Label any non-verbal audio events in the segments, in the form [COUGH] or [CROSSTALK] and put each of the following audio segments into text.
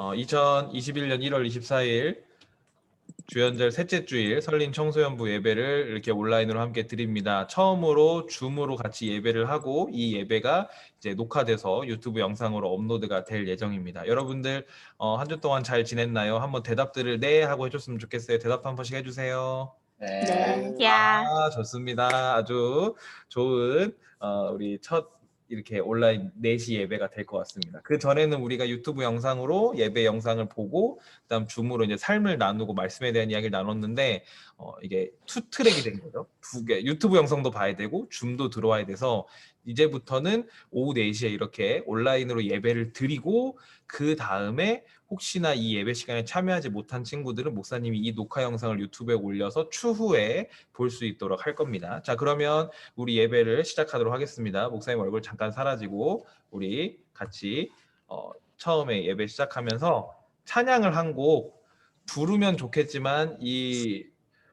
어, 2021년 1월 24일 주연절 셋째 주일 설린 청소년부 예배를 이렇게 온라인으로 함께 드립니다. 처음으로 줌으로 같이 예배를 하고 이 예배가 이제 녹화돼서 유튜브 영상으로 업로드가 될 예정입니다. 여러분들 어, 한 주 동안 잘 지냈나요? 한번 대답들을 네 하고 해줬으면 좋겠어요. 대답 한 번씩 해주세요. 네. 야. 아, 좋습니다. 아주 좋은 어, 우리 첫 이렇게 온라인 4시 예배가 될 것 같습니다. 그 전에는 우리가 유튜브 영상으로 예배 영상을 보고 그다음 줌으로 이제 삶을 나누고 말씀에 대한 이야기를 나눴는데 어, 이게 투 트랙이 된 거죠. 두 개. 유튜브 영상도 봐야 되고 줌도 들어와야 돼서 이제부터는 오후 4시에 이렇게 온라인으로 예배를 드리고 그 다음에 혹시나 이 예배 시간에 참여하지 못한 친구들은 목사님이 이 녹화 영상을 유튜브에 올려서 추후에 볼 수 있도록 할 겁니다. 자, 그러면 우리 예배를 시작하도록 하겠습니다. 목사님 얼굴 잠깐 사라지고 우리 같이 어, 처음에 예배 시작하면서 찬양을 한 곡 부르면 좋겠지만 이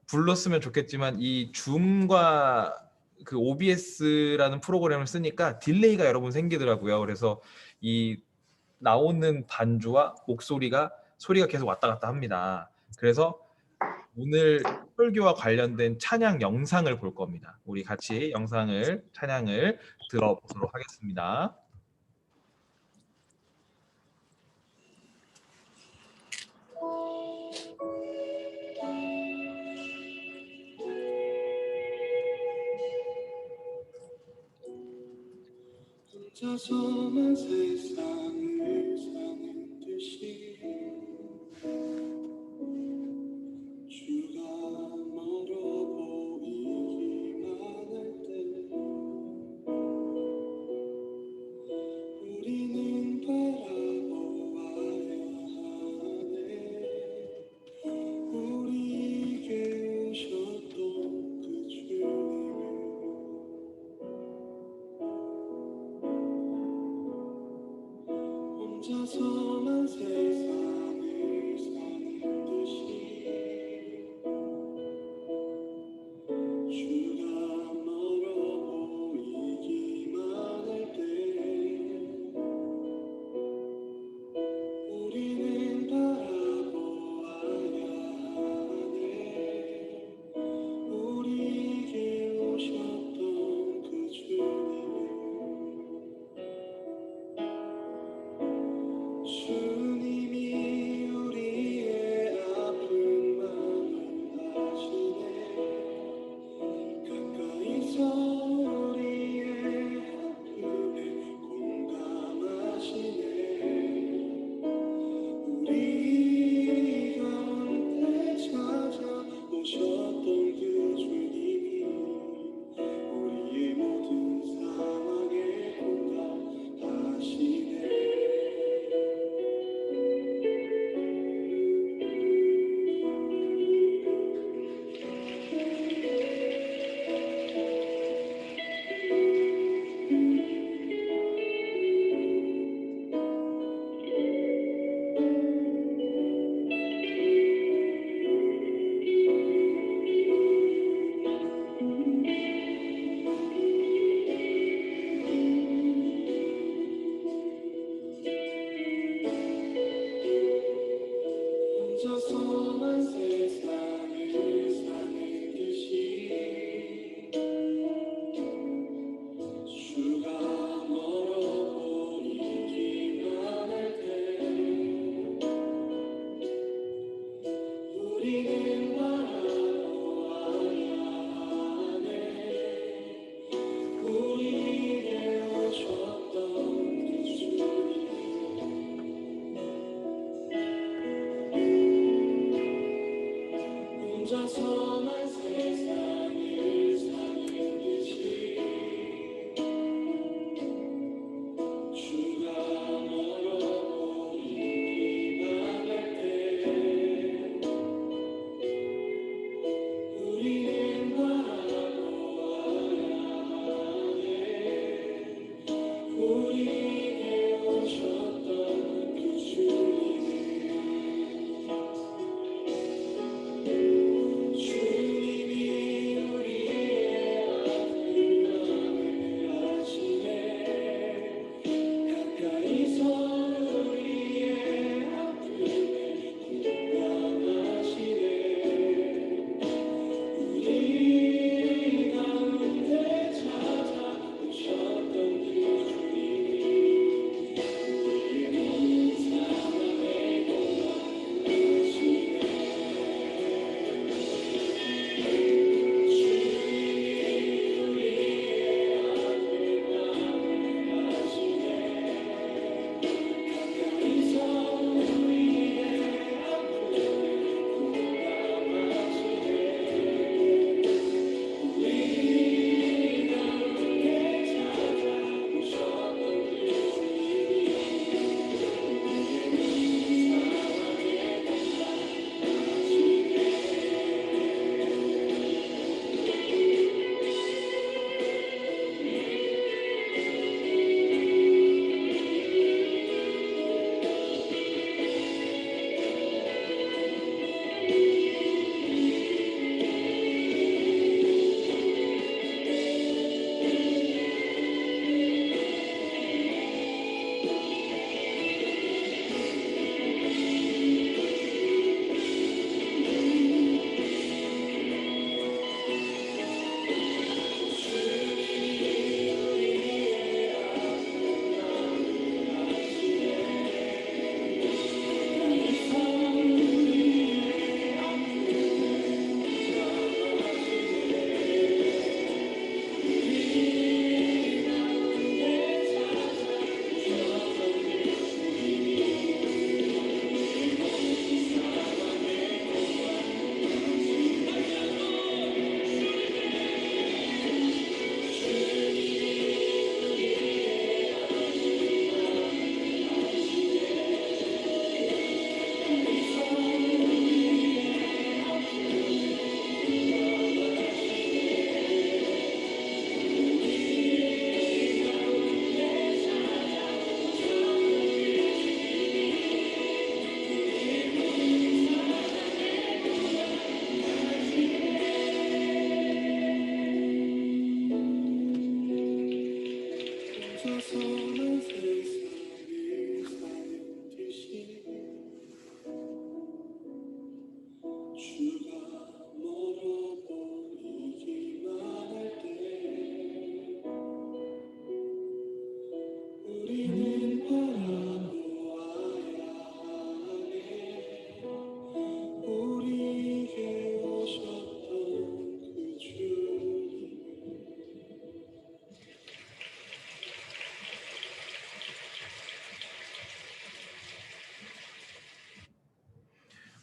불렀으면 좋겠지만 이 줌과 그 OBS라는 프로그램을 쓰니까 딜레이가 여러분 생기더라고요. 그래서 이 나오는 반주와 목소리가 소리가 계속 왔다 갔다 합니다. 그래서 오늘 설교와 관련된 찬양 영상을 볼 겁니다. 우리 같이 영상을 찬양을 들어보도록 하겠습니다. 혼자서만 세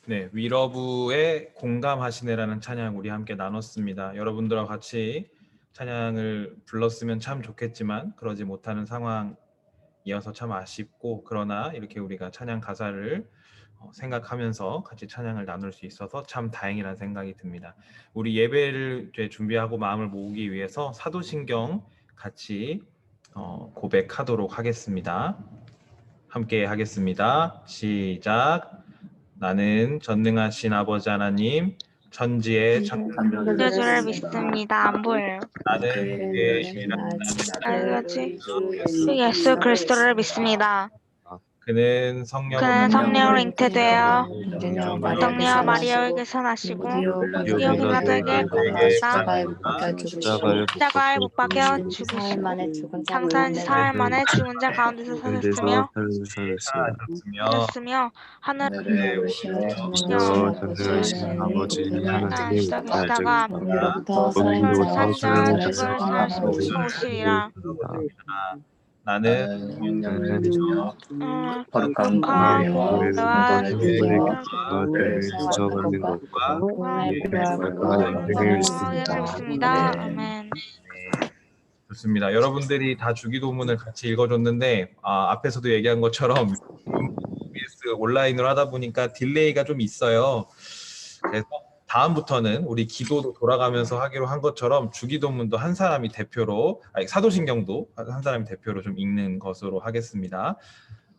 네, 위러브의 공감하시네라는 찬양 우리 함께 나눴습니다. 여러분들과 같이 찬양을 불렀으면 참 좋겠지만 그러지 못하는 상황이어서 참 아쉽고 그러나 이렇게 우리가 찬양 가사를 어, 생각하면서 같이 찬양을 나눌 수 있어서 참 다행이라는 생각이 듭니다. 우리 예배를 준비하고 마음을 모으기 위해서 사도신경 같이 어, 고백하도록 하겠습니다. 함께 하겠습니다. 시작. 나는 전능하신 아버지 하나님 천지의 천 창조주를 믿습니다. 안 보여요. 나는 그의 이름이라 알겠지? 예수 그리스도를 믿습니다. 그는 성령 그는 성령으로 잉태되어 성녀와 마리아에게서 나시고 여기가되게 십자가에 못 사흘 죽으시고 장사한 지 사흘 만에 죽은 자 가운데서 사셨으며 하셨으며 하늘에 전능하신 아버지 하나님의 서로 살자 산자 죽을 사시고 오시리라. 나는 음, 거룩한 공예와 것과 예수를 믿습니다. 아멘. 좋습니다. 여러분들이 다 주기도문을 같이 읽어줬는데 아, 앞에서도 얘기한 것처럼 [LAUGHS] 온라인으로 하다 보니까 딜레이가 좀 있어요. 그래서 다음부터는 우리 기도도 돌아가면서 하기로 한 것처럼 주기도문도 한 사람이 대표로 아니 사도신경도 한 사람이 대표로 좀 읽는 것으로 하겠습니다.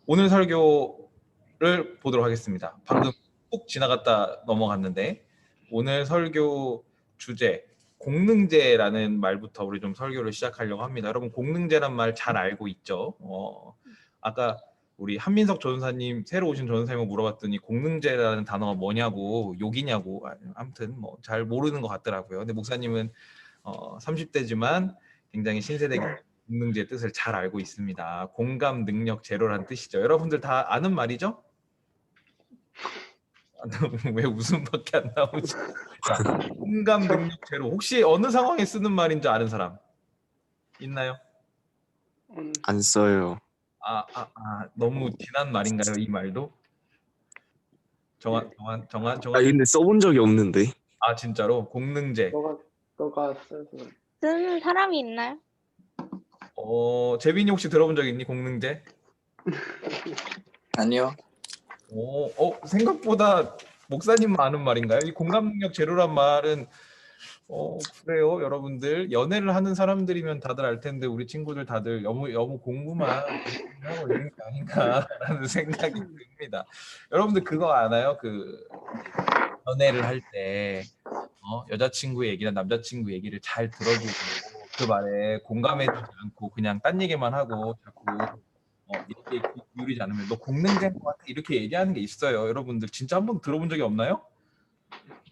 오늘 설교를 보도록 하겠습니다. 방금 훅 지나갔다 넘어갔는데 오늘 설교 주제 공능제라는 말부터 우리 좀 설교를 시작하려고 합니다. 여러분 공능제란 말 잘 알고 있죠? 어, 아까 우리 한민석 전사님 새로 오신 전사님을 물어봤더니 공능제라는 단어가 뭐냐고 욕이냐고 아, 아무튼 뭐 잘 모르는 것 같더라고요. 근데 목사님은 어, 30대지만 굉장히 신세대 공능제의 뜻을 잘 알고 있습니다. 공감 능력 제로란 뜻이죠. 여러분들 다 아는 말이죠? 아, [LAUGHS] 왜 웃음밖에 안 나오지? 자, 공감 능력 제로 혹시 어느 상황에 쓰는 말인 줄 아는 사람 있나요? 안 써요. 아, 아, 아 너무 지난 말인가요 이 말도? 정한 정한 정한 아 정한 근데 써본 적이 없는데. 아 진짜로 공능제 너가 너가 쓰는 사람이 있나요? 어 재빈이 혹시 들어본 적 있니 공능제? [LAUGHS] 아니요. 오, 어 생각보다 목사님만 아는 말인가요? 이 공감 능력 제로란 말은 어 그래요 여러분들 연애를 하는 사람들이면 다들 알 텐데 우리 친구들 다들 너무 너무 공부만 하고 있는 게 아닌가라는 [LAUGHS] 생각이 듭니다. 여러분들 그거 아나요? 그 연애를 할때 어, 여자친구 얘기나 남자친구 얘기를 잘 들어주고 그 말에 공감해주지 않고 그냥 딴 얘기만 하고 자꾸 어, 얘기에 귀 기울이지 않으면 너 공능자인 것 같아 이렇게 얘기하는 게 있어요. 여러분들 진짜 한번 들어본 적이 없나요?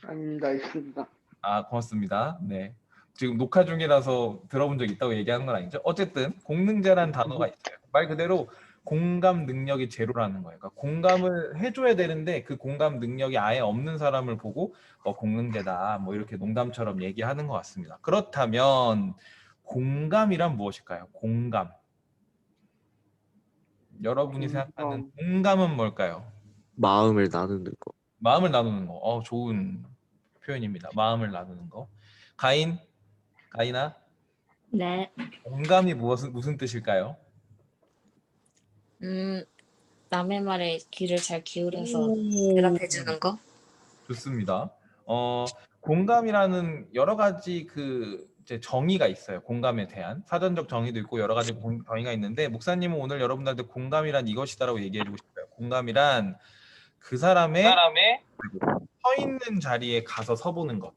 아닙니다 있습니다. 아 고맙습니다. 네. 지금 녹화 중이라서 들어본 적 있다고 얘기하는 건 아니죠. 어쨌든 공능자라는 단어가 있어요. 말 그대로 공감 능력이 제로라는 거예요. 그러니까 공감을 해줘야 되는데 그 공감 능력이 아예 없는 사람을 보고 어, 공능자다 뭐 이렇게 농담처럼 얘기하는 것 같습니다. 그렇다면 공감이란 무엇일까요? 공감. 여러분이 생각하는 공감은 뭘까요? 마음을 나누는 거. 마음을 나누는 거. 어, 좋은 표현입니다. 마음을 나누는 거. 가인, 가인아, 네. 공감이 무엇은 무슨 뜻일까요? 음 남의 말에 귀를 잘 기울여서 대답해 주는 거. 좋습니다. 어, 공감이라는 여러 가지 그 이제 정의가 있어요. 공감에 대한 사전적 정의도 있고 여러 가지 공- 정의가 있는데 목사님은 오늘 여러분들한테 공감이란 이것이다라고 얘기해주고 싶어요. 공감이란 그 사람의 서 있는 자리에 가서 서보는 것.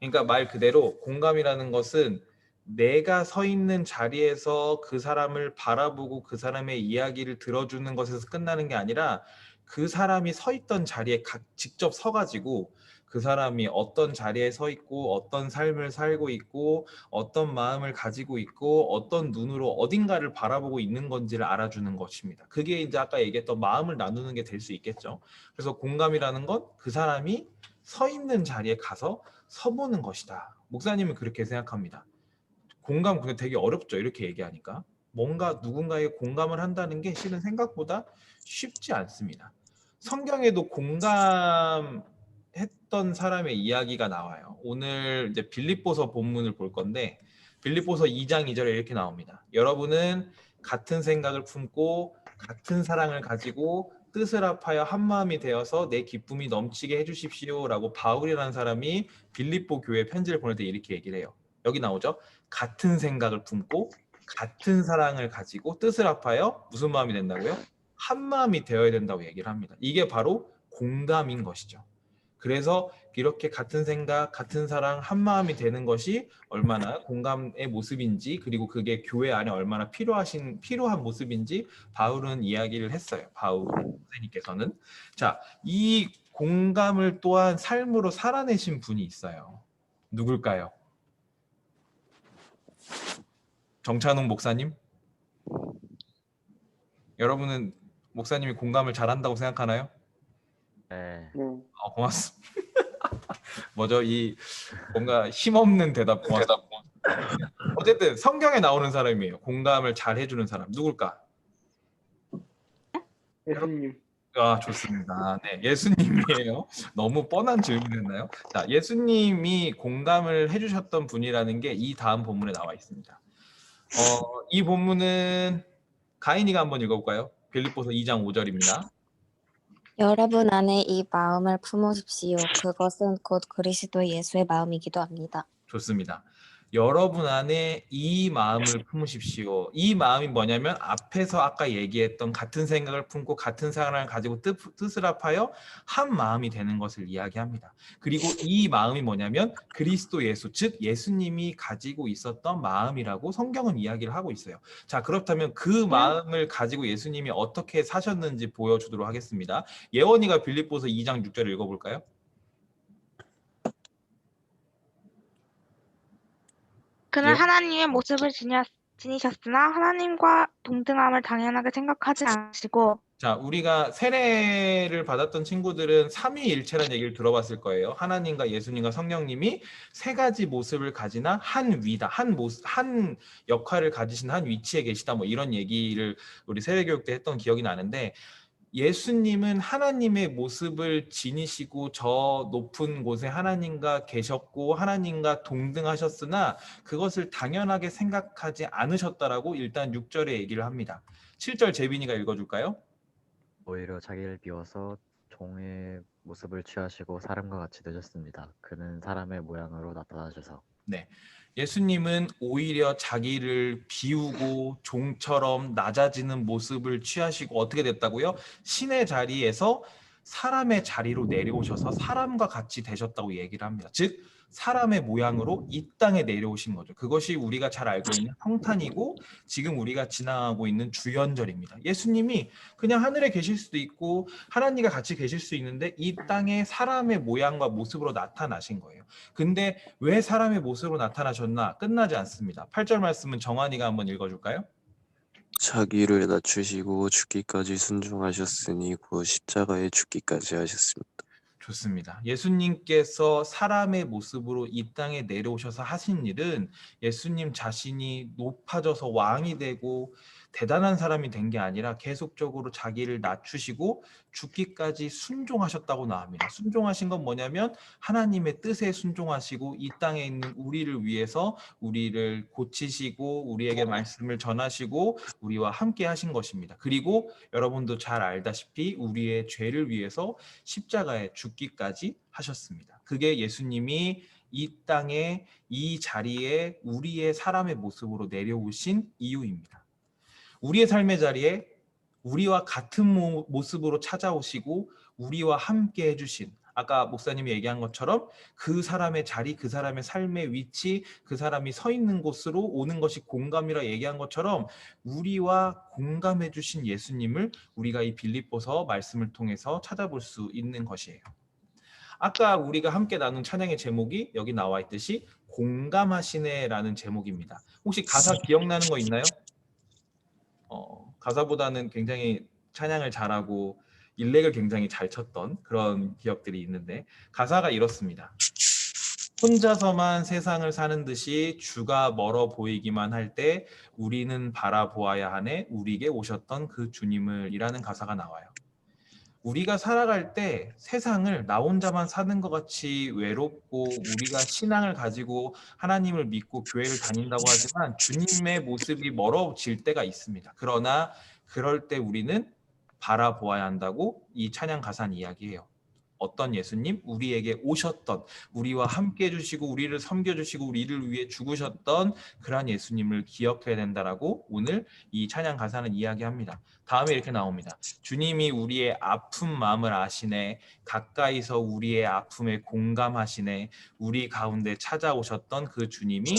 그러니까 말 그대로 공감이라는 것은 내가 서 있는 자리에서 그 사람을 바라보고 그 사람의 이야기를 들어주는 것에서 끝나는 게 아니라 그 사람이 서 있던 자리에 각 직접 서가지고 그 사람이 어떤 자리에 서 있고 어떤 삶을 살고 있고 어떤 마음을 가지고 있고 어떤 눈으로 어딘가를 바라보고 있는 건지를 알아주는 것입니다. 그게 이제 아까 얘기했던 마음을 나누는 게 될 수 있겠죠. 그래서 공감이라는 건 그 사람이 서 있는 자리에 가서 서보는 것이다. 목사님은 그렇게 생각합니다. 공감 근데 되게 어렵죠. 이렇게 얘기하니까 뭔가 누군가에 공감을 한다는 게 실은 생각보다 쉽지 않습니다. 성경에도 공감 했던 사람의 이야기가 나와요. 오늘 이제 빌립보서 본문을 볼 건데 빌립보서 2장 2절에 이렇게 나옵니다. 여러분은 같은 생각을 품고 같은 사랑을 가지고 뜻을 합하여 한 마음이 되어서 내 기쁨이 넘치게 해주십시오라고 바울이라는 사람이 빌립보 교회 편지를 보낼 때 이렇게 얘기를 해요. 여기 나오죠. 같은 생각을 품고 같은 사랑을 가지고 뜻을 합하여 무슨 마음이 된다고요? 한 마음이 되어야 된다고 얘기를 합니다. 이게 바로 공감인 것이죠. 그래서 이렇게 같은 생각, 같은 사랑, 한 마음이 되는 것이 얼마나 공감의 모습인지 그리고 그게 교회 안에 얼마나 필요하신 필요한 모습인지 바울은 이야기를 했어요. 바울 선생님께서는 자, 이 공감을 또한 삶으로 살아내신 분이 있어요. 누굴까요? 정찬웅 목사님? 여러분은 목사님이 공감을 잘한다고 생각하나요? 네. 네. 어, 고맙습니다. [LAUGHS] 뭐죠? 이 뭔가 힘없는 대답 고맙습니다. 어쨌든 성경에 나오는 사람이에요. 공감을 잘 해주는 사람 누굴까? 예수님. 아 좋습니다. 네, 예수님이에요. 너무 뻔한 질문이었나요? 자, 예수님이 공감을 해주셨던 분이라는 게 이 다음 본문에 나와 있습니다. 어, 이 본문은 가인이가 한번 읽어볼까요? 빌립보서 2장 5절입니다. 여러분 안에 이 마음을 품으십시오. 그것은 곧 그리스도 예수의 마음이기도 합니다. 좋습니다. 여러분 안에 이 마음을 품으십시오. 이 마음이 뭐냐면 앞에서 아까 얘기했던 같은 생각을 품고 같은 사랑을 가지고 뜻, 뜻을 합하여 한 마음이 되는 것을 이야기합니다. 그리고 이 마음이 뭐냐면 그리스도 예수, 즉 예수님이 가지고 있었던 마음이라고 성경은 이야기를 하고 있어요. 자, 그렇다면 그 마음을 가지고 예수님이 어떻게 사셨는지 보여주도록 하겠습니다. 예원이가 빌립보서 2장 6절을 읽어볼까요? 그는 예? 하나님의 모습을 지니, 지니셨으나 하나님과 동등함을 당연하게 생각하지 않으시고 자, 우리가 세례를 받았던 친구들은 삼위일체라는 얘기를 들어봤을 거예요. 하나님과 예수님과 성령님이 세 가지 모습을 가지나 한 위다, 한 모습, 한 역할을 가지신 한 위치에 계시다. 뭐 이런 얘기를 우리 세례교육 때 했던 기억이 나는데 예수님은 하나님의 모습을 지니시고 저 높은 곳에 하나님과 계셨고 하나님과 동등하셨으나 그것을 당연하게 생각하지 않으셨다라고 일단 6절에 얘기를 합니다. 7절 재빈이가 읽어줄까요? 오히려 자기를 비워서 종의 모습을 취하시고 사람과 같이 되셨습니다. 그는 사람의 모양으로 나타나셔서 예수님은 오히려 자기를 비우고 종처럼 낮아지는 모습을 취하시고 어떻게 됐다고요? 신의 자리에서 사람의 자리로 내려오셔서 사람과 같이 되셨다고 얘기를 합니다. 즉 사람의 모양으로 이 땅에 내려오신 거죠. 그것이 우리가 잘 알고 있는 성탄이고 지금 우리가 지나가고 있는 주연절입니다. 예수님이 그냥 하늘에 계실 수도 있고 하나님과 같이 계실 수 있는데 이 땅에 사람의 모양과 모습으로 나타나신 거예요. 근데 왜 사람의 모습으로 나타나셨나 끝나지 않습니다. 8절 말씀은 정환이가 한번 읽어줄까요? 자기를 낮추시고 죽기까지 순종하셨으니 곧 십자가에 죽기까지 하셨습니다. 좋습니다. 예수님께서 사람의 모습으로 이 땅에 내려오셔서 하신 일은 예수님 자신이 높아져서 왕이 되고 대단한 사람이 된 게 아니라 계속적으로 자기를 낮추시고 죽기까지 순종하셨다고 나옵니다. 순종하신 건 뭐냐면 하나님의 뜻에 순종하시고 이 땅에 있는 우리를 위해서 우리를 고치시고 우리에게 말씀을 전하시고 우리와 함께 하신 것입니다. 그리고 여러분도 잘 알다시피 우리의 죄를 위해서 십자가에 죽기까지 하셨습니다. 그게 예수님이 이 땅에 이 자리에 우리의 사람의 모습으로 내려오신 이유입니다. 우리의 삶의 자리에 우리와 같은 모, 모습으로 찾아오시고 우리와 함께 해주신 아까 목사님이 얘기한 것처럼 그 사람의 자리, 그 사람의 삶의 위치, 그 사람이 서 있는 곳으로 오는 것이 공감이라 얘기한 것처럼 우리와 공감해 주신 예수님을 우리가 이 빌립보서 말씀을 통해서 찾아볼 수 있는 것이에요. 아까 우리가 함께 나눈 찬양의 제목이 여기 나와 있듯이 공감하시네라는 제목입니다. 혹시 가사 기억나는 거 있나요? 어, 가사보다는 굉장히 찬양을 잘하고 일렉을 굉장히 잘 쳤던 그런 기억들이 있는데 가사가 이렇습니다. 혼자서만 세상을 사는 듯이 주가 멀어 보이기만 할 때 우리는 바라보아야 하네 우리에게 오셨던 그 주님을 이라는 가사가 나와요. 우리가 살아갈 때 세상을 나 혼자만 사는 것 같이 외롭고 우리가 신앙을 가지고 하나님을 믿고 교회를 다닌다고 하지만 주님의 모습이 멀어질 때가 있습니다. 그러나 그럴 때 우리는 바라보아야 한다고 이 찬양 가사는 이야기해요. 어떤 예수님? 우리에게 오셨던 우리와 함께 해주시고 우리를 섬겨주시고 우리를 위해 죽으셨던 그러한 예수님을 기억해야 된다라고 오늘 이 찬양 가사는 이야기합니다. 다음에 이렇게 나옵니다. 주님이 우리의 아픈 마음을 아시네 가까이서 우리의 아픔에 공감하시네 우리 가운데 찾아오셨던 그 주님이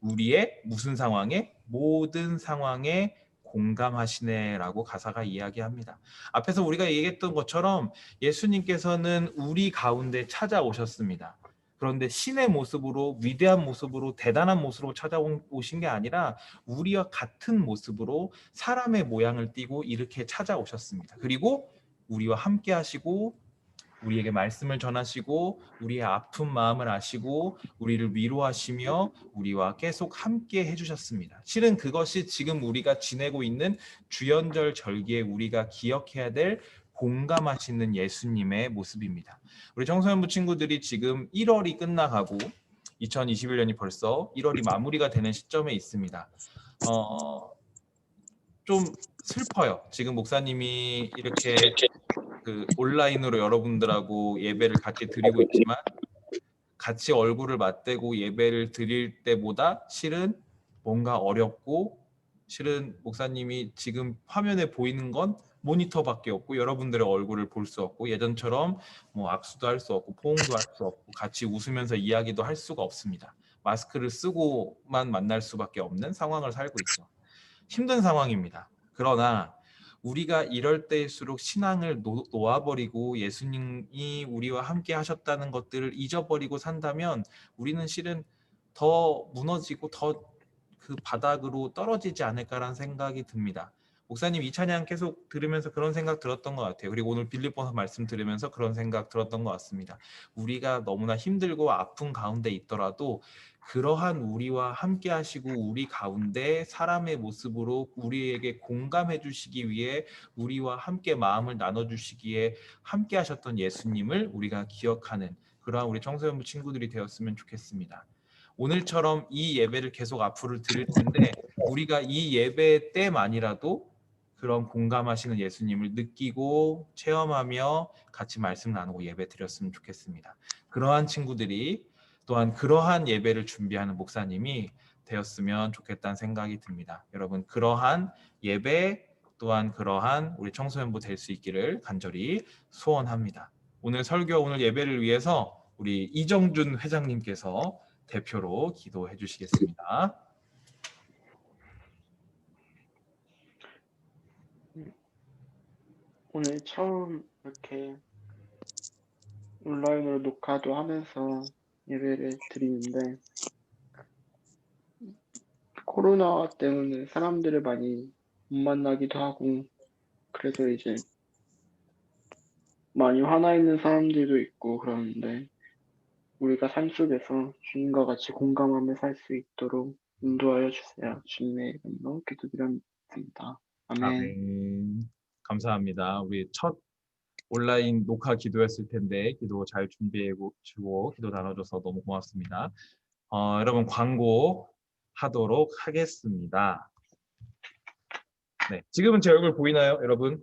우리의 무슨 상황에 모든 상황에 공감하시네라고 가사가 이야기합니다. 앞에서 우리가 얘기했던 것처럼 예수님께서는 우리 가운데 찾아오셨습니다. 그런데 신의 모습으로 위대한 모습으로 대단한 모습으로 찾아오신 게 아니라 우리와 같은 모습으로 사람의 모양을 띠고 이렇게 찾아오셨습니다. 그리고 우리와 함께 하시고 우리에게 말씀을 전하시고 우리의 아픈 마음을 아시고 우리를 위로하시며 우리와 계속 함께 해주셨습니다. 실은 그것이 지금 우리가 지내고 있는 주연절 절기에 우리가 기억해야 될 공감하시는 예수님의 모습입니다. 우리 청소년부 친구들이 지금 1월이 끝나가고 2021년이 벌써 1월이 마무리가 되는 시점에 있습니다. 어, 좀 슬퍼요. 지금 목사님이 이렇게 그 온라인으로 여러분들하고 예배를 같이 드리고 있지만 같이 얼굴을 맞대고 예배를 드릴 때보다 실은 뭔가 어렵고 실은 목사님이 지금 화면에 보이는 건 모니터밖에 없고 여러분들의 얼굴을 볼 수 없고 예전처럼 뭐 악수도 할 수 없고 포옹도 할 수 없고 같이 웃으면서 이야기도 할 수가 없습니다. 마스크를 쓰고만 만날 수밖에 없는 상황을 살고 있죠. 힘든 상황입니다. 그러나 우리가 이럴 때일수록 신앙을 놓, 놓아버리고 예수님이 우리와 함께 하셨다는 것들을 잊어버리고 산다면 우리는 실은 더 무너지고 더 그 바닥으로 떨어지지 않을까라는 생각이 듭니다. 목사님 이 찬양 계속 들으면서 그런 생각 들었던 것 같아요. 그리고 오늘 빌립보서 말씀 들으면서 그런 생각 들었던 것 같습니다. 우리가 너무나 힘들고 아픈 가운데 있더라도 그러한 우리와 함께 하시고 우리 가운데 사람의 모습으로 우리에게 공감해 주시기 위해 우리와 함께 마음을 나눠 주시기에 함께 하셨던 예수님을 우리가 기억하는 그러한 우리 청소년부 친구들이 되었으면 좋겠습니다. 오늘처럼 이 예배를 계속 앞으로 드릴 텐데 우리가 이 예배 때만이라도 그런 공감하시는 예수님을 느끼고 체험하며 같이 말씀 나누고 예배 드렸으면 좋겠습니다. 그러한 친구들이 또한 그러한 예배를 준비하는 목사님이 되었으면 좋겠다는 생각이 듭니다. 여러분 그러한 예배 또한 그러한 우리 청소년부 될 수 있기를 간절히 소원합니다. 오늘 설교 오늘 예배를 위해서 우리 이정준 회장님께서 대표로 기도해 주시겠습니다. 오늘 처음 이렇게 온라인으로 녹화도 하면서 예배를 드리는데 코로나 때문에 사람들을 많이 못 만나기도 하고 그래서 이제 많이 화나 있는 사람들도 있고 그러는데 우리가 삶 속에서 주님과 같이 공감하며 살 수 있도록 인도하여 주세요. 주님의 이름으로 기도드렸습니다. 아멘. 아멘. 감사합니다. 우리 첫 온라인 녹화 기도였을 텐데 기도 잘 준비해 주고 기도 나눠줘서 너무 고맙습니다. 어, 여러분 광고 하도록 하겠습니다. 네, 지금은 제 얼굴 보이나요, 여러분?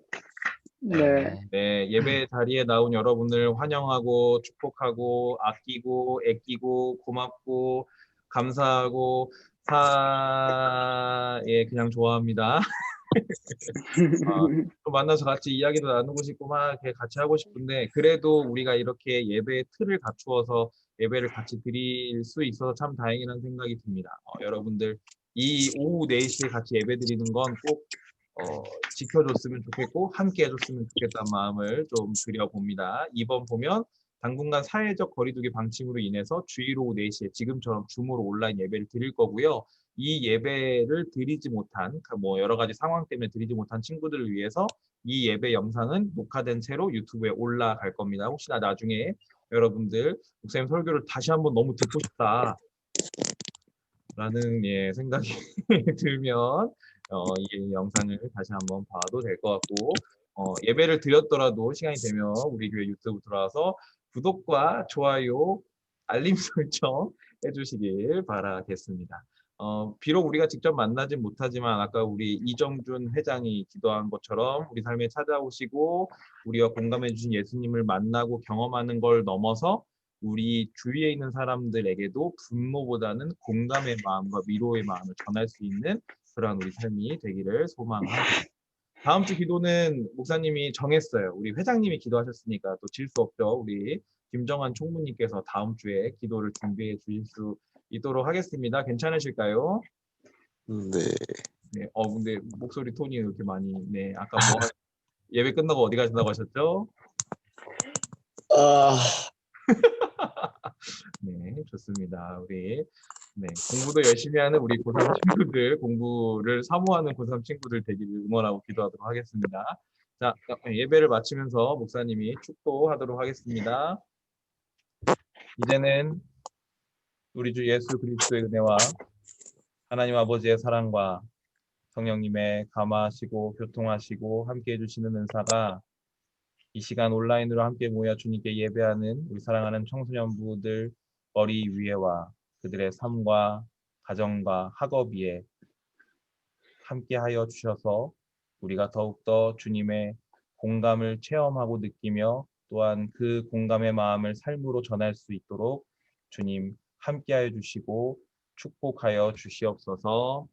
네. 네, 예배 자리에 나온 여러분을 환영하고 축복하고 아끼고 애끼고 고맙고 감사하고 사, 예, 그냥 좋아합니다. [LAUGHS] [LAUGHS] 또 만나서 같이 이야기도 나누고 싶고 막 이렇게 같이 하고 싶은데 그래도 우리가 이렇게 예배의 틀을 갖추어서 예배를 같이 드릴 수 있어서 참 다행이라는 생각이 듭니다. 어, 여러분들 이 오후 4시에 같이 예배 드리는 건꼭 어, 지켜줬으면 좋겠고 함께 해줬으면 좋겠다는 마음을 좀 드려봅니다. 이번 보면 당분간 사회적 거리두기 방침으로 인해서 주일 오후 4시에 지금처럼 줌으로 온라인 예배를 드릴 거고요. 이 예배를 드리지 못한 그뭐 여러 가지 상황 때문에 드리지 못한 친구들을 위해서 이 예배 영상은 녹화된 채로 유튜브에 올라갈 겁니다. 혹시나 나중에 여러분들 목사님 설교를 다시 한번 너무 듣고 싶다 라는 예, 생각이 [LAUGHS] 들면 어, 이 영상을 다시 한번 봐도 될 것 같고 어, 예배를 드렸더라도 시간이 되면 우리 교회 유튜브 들어와서 구독과 좋아요, 알림 [LAUGHS] 설정 해주시길 바라겠습니다. 어, 비록 우리가 직접 만나진 못하지만 아까 우리 이정준 회장이 기도한 것처럼 우리 삶에 찾아오시고 우리와 공감해 주신 예수님을 만나고 경험하는 걸 넘어서 우리 주위에 있는 사람들에게도 분노보다는 공감의 마음과 위로의 마음을 전할 수 있는 그러한 우리 삶이 되기를 소망합니다. 다음 주 기도는 목사님이 정했어요. 우리 회장님이 기도하셨으니까 또 질 수 없죠. 우리 김정환 총무님께서 다음 주에 기도를 준비해 주실 수 있도록 하겠습니다. 괜찮으실까요? 네. 네. 어 근데 목소리 톤이 이렇게 많이 네 아까 뭐 [LAUGHS] 예배 끝나고 어디 가신다고 하셨죠? 아, [LAUGHS] 네, 좋습니다. 우리 네, 공부도 열심히 하는 우리 고3 친구들, 공부를 사모하는 고3 친구들 되기를 응원하고 기도하도록 하겠습니다. 자, 어, 예배를 마치면서 목사님이 축도하도록 하겠습니다. 이제는 우리 주 예수 그리스도의 은혜와 하나님 아버지의 사랑과 성령님의 감화하시고 교통하시고 함께 해주시는 은사가 이 시간 온라인으로 함께 모여 주님께 예배하는 우리 사랑하는 청소년부들 머리 위에와 그들의 삶과 가정과 학업 위에 함께하여 주셔서 우리가 더욱더 주님의 공감을 체험하고 느끼며 또한 그 공감의 마음을 삶으로 전할 수 있도록 주님 함께하여 주시고 축복하여 주시옵소서.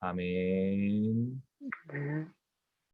아멘. 네.